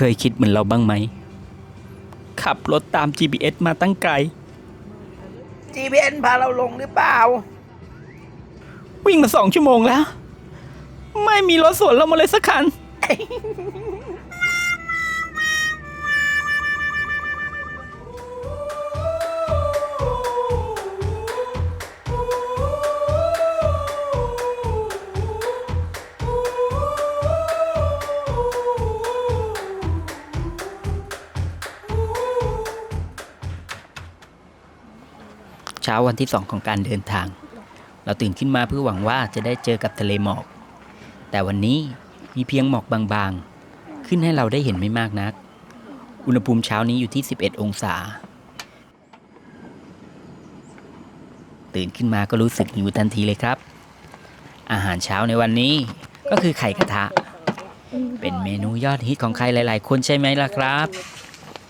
เคยคิดเหมือนเราบ้างไหม ขับรถตาม GPS มาตั้งไกล GPS พาเราลงหรือเปล่า วิ่งมาสองชั่วโมงแล้ว ไม่มีรถสวนเรามาเลยสักคัน ช้าวันที่สองของการเดินทาง เราตื่นขึ้นมาเพื่อหวังว่าจะได้เจอกับทะเลหมอก แต่วันนี้มีเพียงหมอกบางๆ ขึ้นให้เราได้เห็นไม่มากนัก อุณหภูมิเช้านี้อยู่ที่ 11 องศา ตื่นขึ้นมาก็รู้สึกหิวทันทีเลยครับ อาหารเช้าในวันนี้ก็คือไข่กระทะ เป็นเมนูยอดฮิตของใครหลาย ๆ คนใช่ไหมล่ะครับ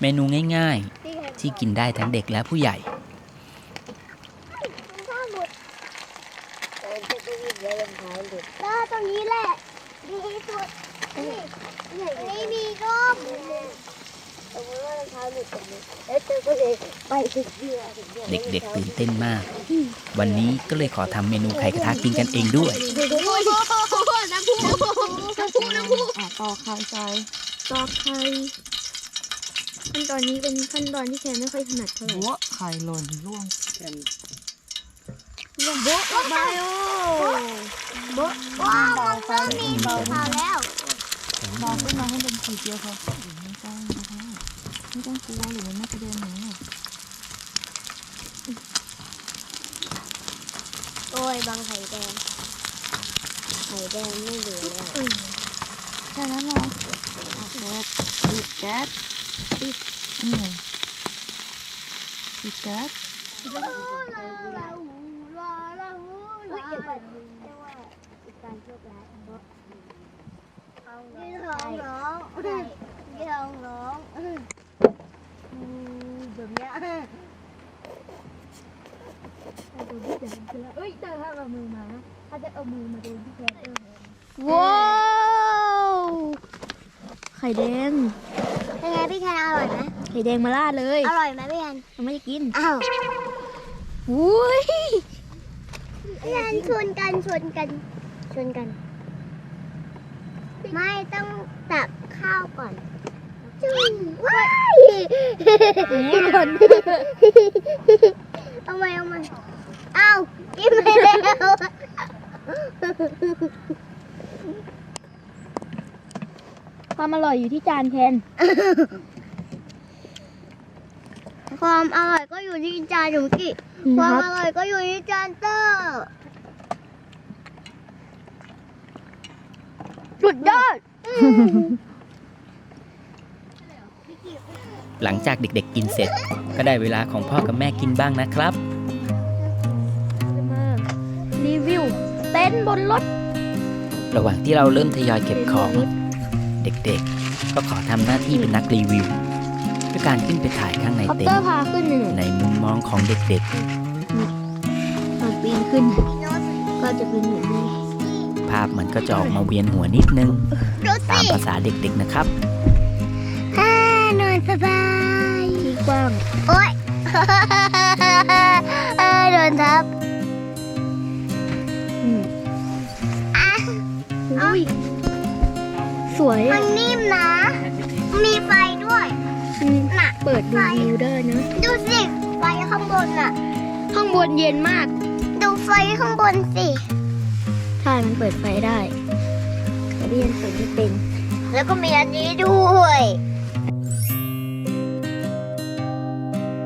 เมนูง่าย ๆ ที่กินได้ทั้งเด็กและผู้ใหญ่ ก็ตรงนี้แหละดีที่สุดนี่ไม่มีร่มสมมติว่ารองเท้าหลุดตรงนี้แล้วเธอก็เลยไปถึง เรือถึงเรือเด็กๆตื่นเต้นมาก วันนี้ก็เลยขอทำเมนูไข่กระทะกินกันเองด้วยโอ้ยน้ำพุน้ำพุน้ำพุน้ำพุอะต่อไข่ใส่ต่อไข่ขั้นตอนนี้เป็นขั้นตอนที่แคนไม่ค่อยถนัดเท่าไหร่หัวไข่หล่นร่วงลงโบ๊ะลงไปโอ้ว้าวมันเริ่มมีสีขาวแล้วมองขึ้นมาให้เป็นสีเดียวพอไม่ต้องนะคะไม่ต้องกลัวหรือมันไม่กระเด็นหนู โอ้ยบางไข่แดง ไข่แดงไม่เหลือแล้วแค่นั้นเหรอปิดแก๊สปิดอืมปิดแก๊สอุ๊ยเดี๋ยวก่อนแต่ว่าอีกการโชคร้ย เพราะยืดท้องน้องยืดท้องน้องอืมแบบเนี้ยเอ้ยแต่ถ้าเอามือมานะถ้าจะเอามือมาโดนที่แก๊สเออว้าวไข่แดง เป็นไงพี่แคนอร่อยไหมไข่แดงมาลาดเลยอร่อยไหมพี่แคนยังไม่ได้กินอ้าวอุ้ยพี่แคนชวนกันชวนกันชวนกัน ไม่ต้องตักข้าวก่อนจุ้งว้ายหล่น เอามาเอามาอ้าวกินไปแล้วความอร่อยอยู่ที่จานแคนความอร่อยก็อยู่ที่จานหนูกิความอร่อยก็อยู่ที่จานเตอร์สุดยอด หลังจากเด็กๆกินเสร็จ ก็ได้เวลาของพ่อกับแม่กินบ้างนะครับจะมารีวิวเต็นท์บนรถ ระหว่างที่เราเริ่มทยอยเก็บของ เด็กๆ ก็ขอทำหน้าที่เป็นนักรีวิวด้วยการขึ้นไปถ่ายข้างในคอปเต็เตนอร์ท์พาขึ้นหนึ่งในมุมมองของเด็กตอนปีนขึ้น ก็จะเป็นอย่างนี้ ๆ ภาพมันก็จะออกมาเวียนหัวนิดนึงดูตามสิภาษาเด็กๆนะครับ ที่กว้าง โอ๊ยเออโดนทับอืมอะอุ้ยสวยมัอะนนิ่มนะ มีไฟด้วย อืมน่ะ เปิดดูวิวได้นะ ดูสิ ไฟข้างบนน่ะ ข้างบนเย็นมาก ดูไฟข้างบนสิ ใช่ มันเปิดไฟได้แต่พี่ยังเปิดไม่เป็น แล้วก็มีอันนี้ด้วย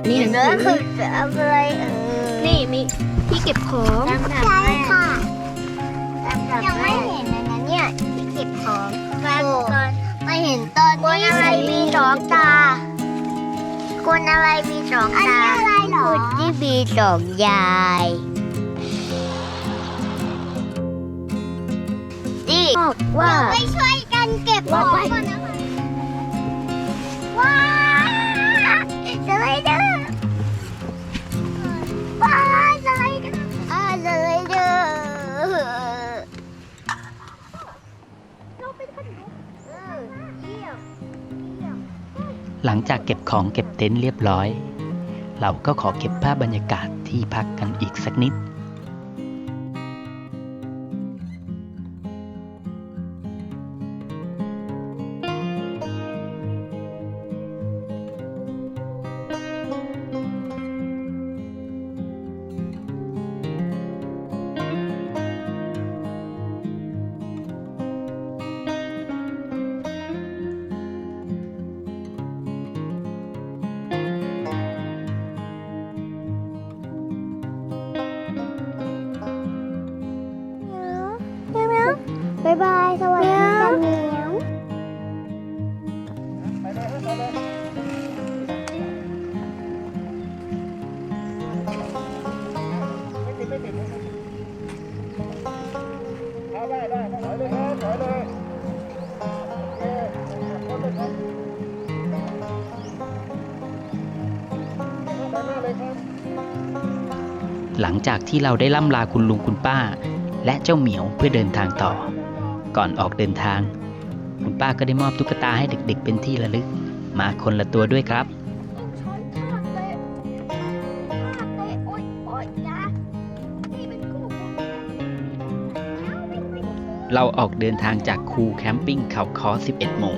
นี่หนังเนื้อสืคืออจะเอาอะไรเออนี่มีที่เก็บของใช่ค่ะยังไม่เห็นเลยนะเนี่ยที่เก็บของมาก่อนมาเห็นตอนที่อะไรมีสองตาคนอะไรมีสองตาคนที่มีสองยายนี่บอกว่าไปช่วยกันเก็บของก่อนนะคะว้าสไลเดอ หลังจากเก็บของเก็บเต็นท์เรียบร้อย เราก็ขอเก็บภาพบรรยากาศที่พักกันอีกสักนิด หลังจากที่เราได้ล่ำลาคุณลุงคุณป้า และเจ้าเหมียวเพื่อเดินทางต่อ ก่อนออกเดินทาง คุณป้าก็ได้มอบตุ๊กตาให้เด็กๆ เป็นที่ระลึก มาคนละตัวด้วยครับ เราออกเดินทางจากคูแคมปิ้งเขาคอ 11 โมง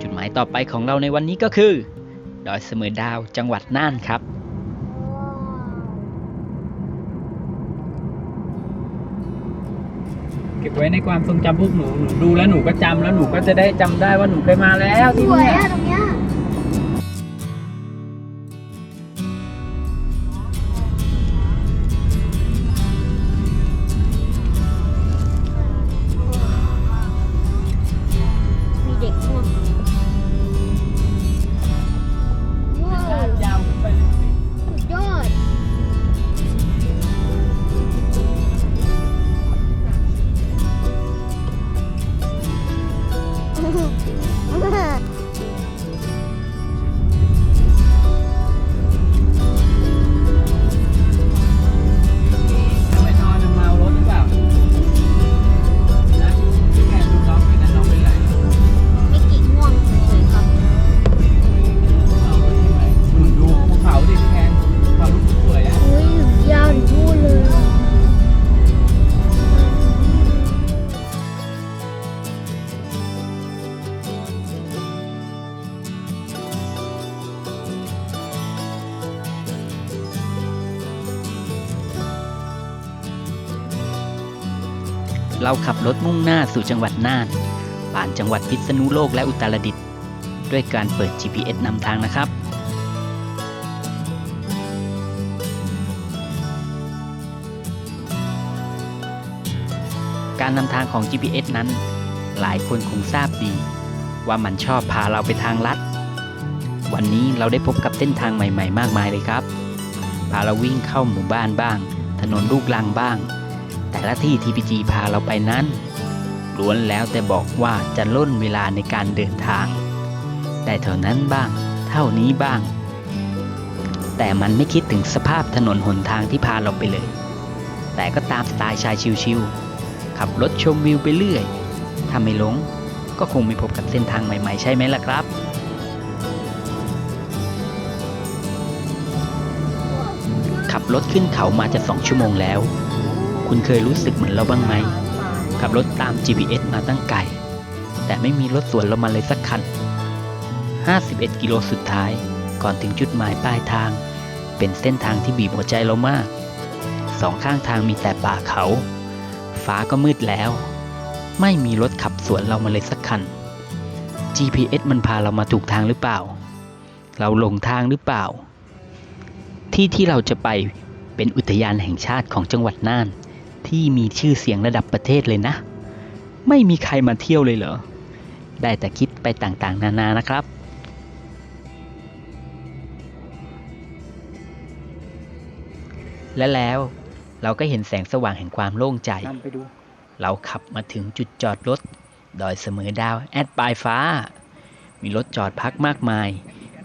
จุดหมายต่อไปของเราในวันนี้ก็คือ ดอยเสมอดาวจังหวัดน่านครับ เก็บไว้ในความทรงจำพวกหนู หนูดูแล้วหนูก็จำแล้วหนูก็จะได้จำได้ว่าหนูเคยมาแล้วสที่วยเนี่ย อะตรงเนี้ย เราขับรถมุ่งหน้าสู่จังหวัดน่าน ผ่านจังหวัดพิษณุโลกและอุตรดิตถ์ด้วยการเปิด GPS นำทางนะครับ การนำทางของ GPS นั้น หลายคนคงทราบดี ว่ามันชอบพาเราไปทางลัด วันนี้เราได้พบกับเส้นทางใหม่ ๆ มากมายเลยครับ พาเราวิ่งเข้าหมู่บ้านบ้าง ถนนลูกลังบ้าง แต่ละที่ TPG พาเราไปนั้นล้วนแล้วแต่บอกว่าจะล่นเวลาในการเดินทาง ได้เท่านั้นบ้าง เท่านี้บ้าง แต่มันไม่คิดถึงสภาพถนนหนทางที่พาเราไปเลย แต่ก็ตามสไตล์ชายชิวๆขับรถชมวิวไปเรื่อยถ้าไม่หลงก็คงไม่พบกับเส้นทางใหม่ๆ ใช่ไหมล่ะครับขับรถขึ้นเขามาจะสองชั่วโมงแล้ว คุณเคยรู้สึกเหมือนเราบ้างไหม ขับรถตาม GPS มาตั้งไกล แต่ไม่มีรถสวนเรามาเลยสักคัน 51 กิโลสุดท้าย ก่อนถึงจุดหมายปลายทาง เป็นเส้นทางที่บีบหัวใจเรามาก สองข้างทางมีแต่ป่าเขา ฟ้าก็มืดแล้ว ไม่มีรถขับสวนเรามาเลยสักคัน GPS มันพาเรามาถูกทางหรือเปล่า เราหลงทางหรือเปล่า ที่ที่เราจะไปเป็นอุทยานแห่งชาติของจังหวัดน่าน ที่มีชื่อเสียงระดับประเทศเลยนะ ไม่มีใครมาเที่ยวเลยเหรอ ได้แต่คิดไปต่างๆ นานานะครับ และแล้วเราก็เห็นแสงสว่างแห่งความโล่งใจ เราขับมาถึงจุดจอดรถ ดอยเสมอดาวแอดปลายฟ้า มีรถจอดพักมากมาย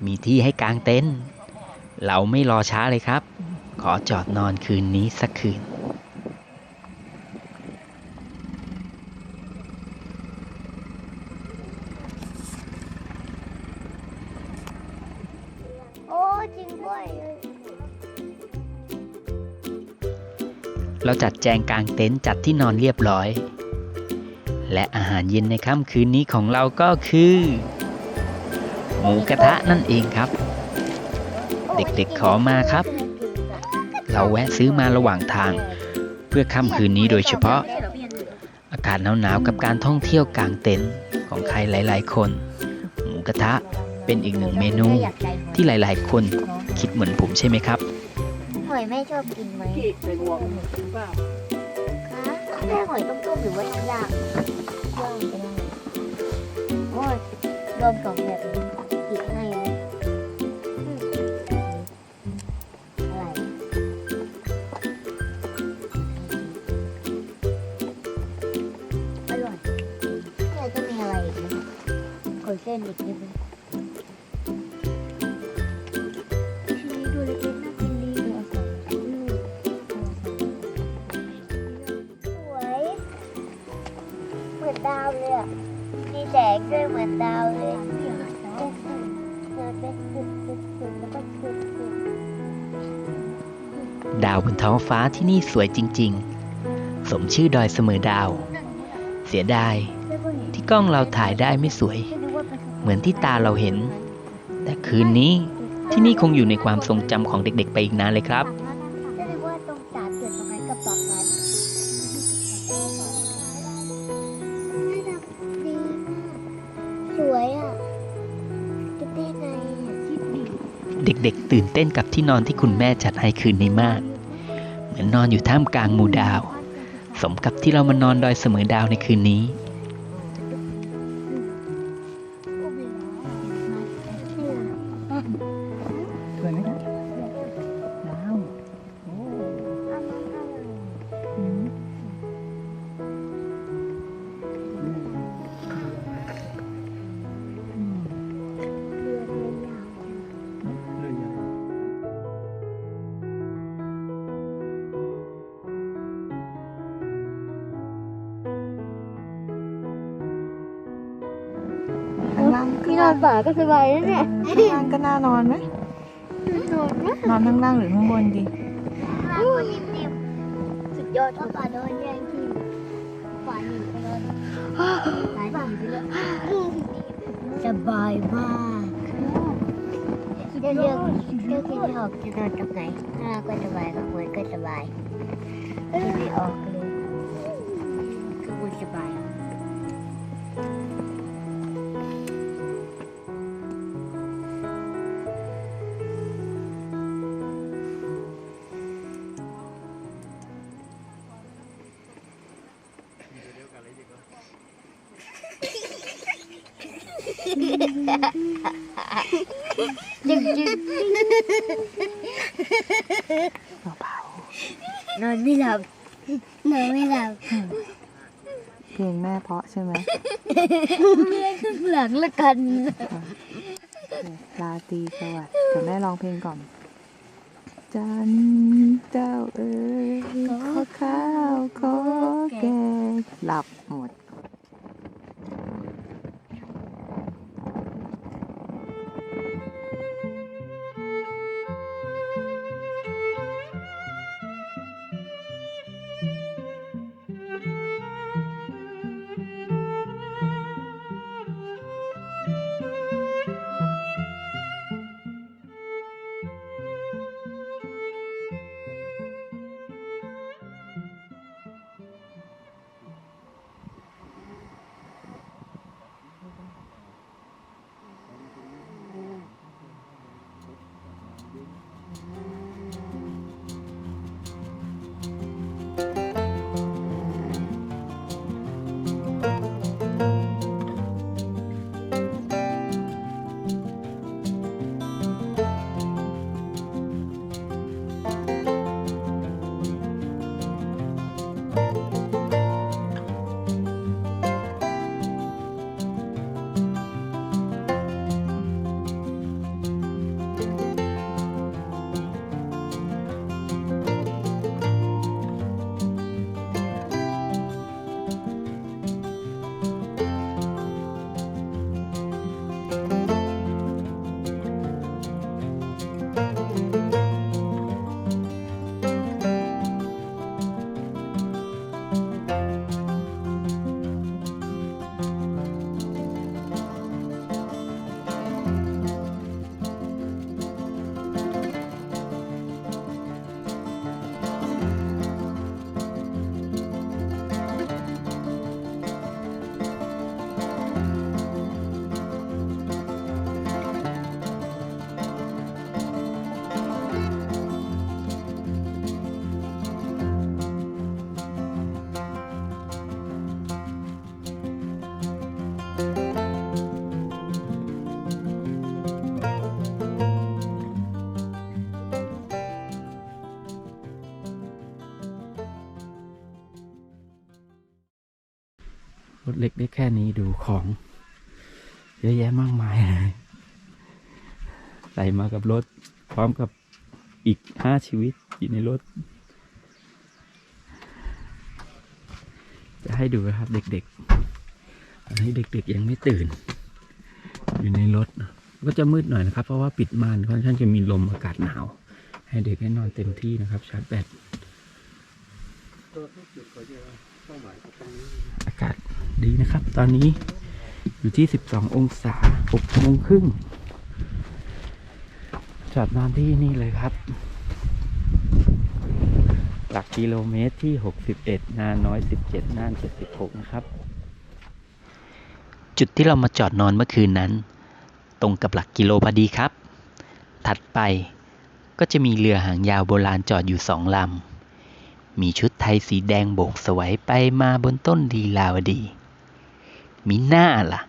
มีที่ให้กางเต็นท์ เราไม่รอช้าเลยครับ ขอจอดนอนคืนนี้สักคืน ด้วยเราจัดแจงกลางเต็นท์จัดที่นอนเรียบร้อย และอาหารเย็นในค่ำคืนนี้ของเราก็คือ หมูกระทะนั่นเองครับ เด็กๆขอมาครับ เราแวะซื้อมาระหว่างทาง เพื่อค่ำคืนนี้โดยเฉพาะ อากาศหนาวๆกับการท่องเที่ยวกลางเต็นท์ของใครหลายๆคน หมูกระทะเป็นอีกหนึ่งเมนูที่หลายๆคน คิดเหมือนผมใช่ไหมครับ หอยแม่ชอบกินไหมที่ไปงวงเปล่าคะแม่หอยต้มๆหรือว่าย่างย่างก็ได้โอ้ยรวมสองแบบนี้หยิบให้เลยอืมอะไรอร่อยเนี่ยจะมีอะไรอีกไหมขอเส้นอีกนิดนึงาวบนท้องฟ้าที่นี่สวยจริง ๆ สมชื่อดอยเสมอดาว เสียดายที่กล้องเราถ่ายได้ไม่สวย เหมือนที่ตาเราเห็น แต่คืนนี้ที่นี่คงอยู่ในความทรงจำของเด็กๆ ไปอีกนานเลยครับก็เลยว่าตรงสามจุดตรงนั้นกับปากนั้นน่ารักดีมากสวยอะคิดได้ไงอะคิดดีเด็กๆ ตื่นเต้นกับที่นอนที่คุณแม่จัดให้คืนนี้มากเห มือนนอนอยู่ท่ามกลางหมู่ดาว สมกับที่เรามานอนดอยเสมอดาวในคืนนี้ อนป่าก็สบายแล้วเนี่ยข้างล่างก็น่านอนไหมนอนนะนอนข้างล่างหรือข้างบนดีสุดยอดป่าโดนแย่งที่ป่าหนีไปเลยป่าหนีไปเลยสบายมากเลือกเลือกเลือกที่ไม่ออกจะนอนตรงไหนข้าก็สบายข้างบนก็สบายคิดไม่ออก เพลงแม่เพราะใช่ไหมข้างหลังละกัน ลาตรีสวัสดิ์เดี๋ยวแม่ร้องเพลงก่อน จันเจ้าเอ๋ยขอข้าวขอแกงหลับหมด เล็กได้แค่นี้ดูของ เยอะแยะมากมายเลยใส่มากับรถ พร้อมกับอีกห้าชีวิตอยู่ในรถ จะให้ดูนะครับเด็กๆตอนนี้เด็กๆยังไม่ตื่น อยู่ในรถ ก็จะมืดหน่อยนะครับ เพราะว่าปิดม่านค่อนข้างจะมีลมอากาศหนาว ให้เด็กได้นอนเต็มที่นะครับ ชาร์จแบตอากาศ ดีนะครับ ตอนนี้อยู่ที่ 12 องศา6โมงครึ่งจอดนอนที่นี่เลยครับ หลักกิโลเมตรที่ 61 นาน้อย 17 นาน 76 นะครับ จุดที่เรามาจอดนอนเมื่อคืนนั้น ตรงกับหลักกิโลพอดีครับ ถัดไปก็จะมีเรือหางยาวโบราณจอดอยู่สองลำมีชุดไทยสีแดงโบกสวยไปมาบนต้นลีลาวดี มีหน้าล่ะ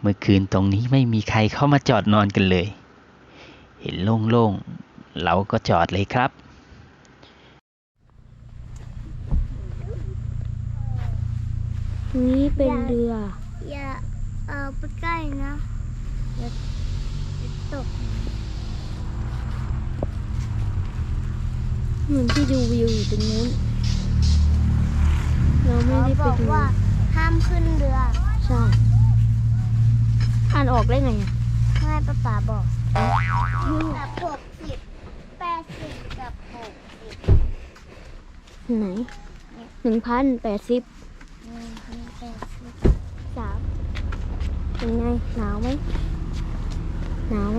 เมื่อคืนตรงนี้ไม่มีใครเข้ามาจอดนอนกันเลย เห็นโล่งๆ เราก็จอดเลยครับนี่เป็นเรือ อย่าเอาไปใกล้นะเดี๋ยวตกเหมือนที่ดูวิวอยู่ตรงนู้น เราไม่เขาได้บไปอกดูว่าห้ามขึ้นเรือใช่ อ่านออกได้ไงอะแม่ป้าป๋าบอกกับหกสิบแปดสิบกับหกสิบไหนหนึ่งพันแปดสิบหนึ่งพันแปดสิบสามเป็นไงหนาวไหมหนาวไหม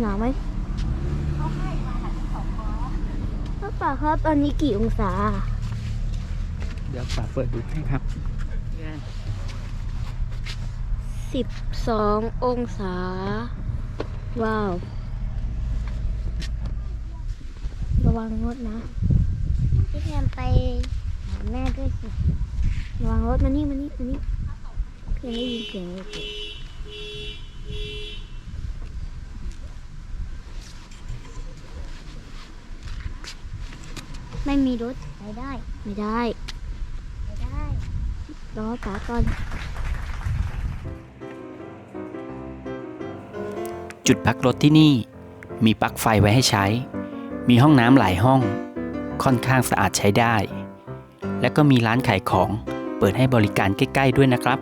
หนาวไหมป้าป๋าครับตอนนี้กี่องศา เดี๋ยวฝาเปิดดูให้ครับ สิบสององศา ว้าว ระวังรถนะ พี่แทนไปหาแม่ด้วยสิ ระวังรถมานี่มานี่มานี่เพื่อนได้ยินเสียงรถอยู่ไม่มีรถไปได้ ไม่ได้ไปได้ รอป๋าก่อน จุดพักรถที่นี่ มีปลั๊กไฟไว้ให้ใช้ มีห้องน้ำหลายห้อง ค่อนข้างสะอาดใช้ได้ และก็มีร้านขายของเปิดให้บริการใกล้ ๆ ด้วยนะครับ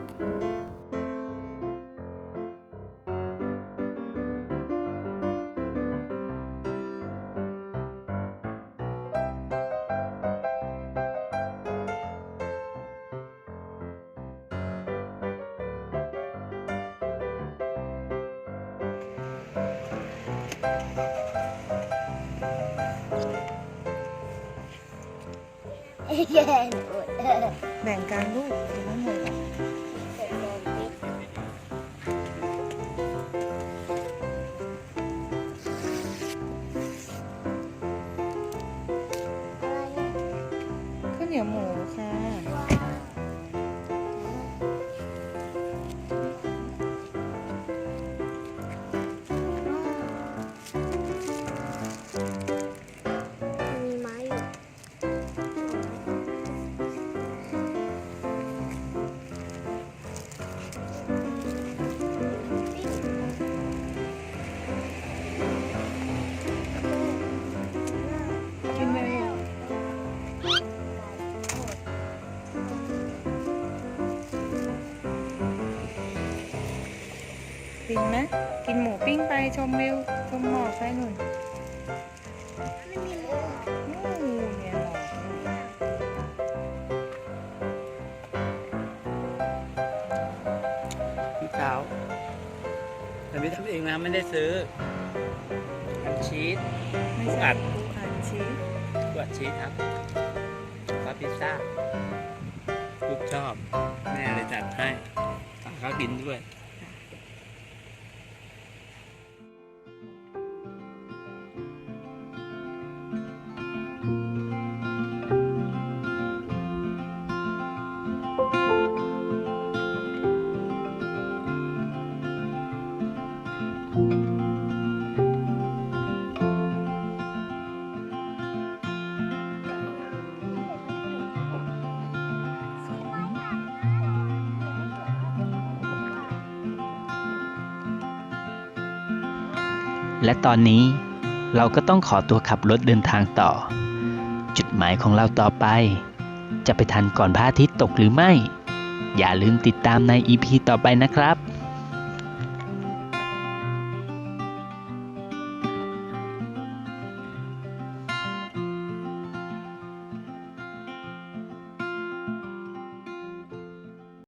แย่หนูแบ่งกันลูกกินน้ำหมด กินไหมกินหมูปิ้งไปชมวิวชมหมอกไปหนุนไม่มีเลยอู้เนี่ยหมอกพี่สาวแต่ไม่ทำเองนะไม่ได้ซื้ออันชีสไม่อัใช่ดอัดชีสกวดชีสครับซอสพิซซ่าลูกชอบ แม่เลยจัดให้สั่งเขากินด้วย และตอนนี้เราก็ต้องขอตัวขับรถเดินทางต่อ จุดหมายของเราต่อไป จะไปทันก่อนพระอาทิตย์ตกหรือไม่ อย่าลืมติดตามใน EP ต่อไปนะครับ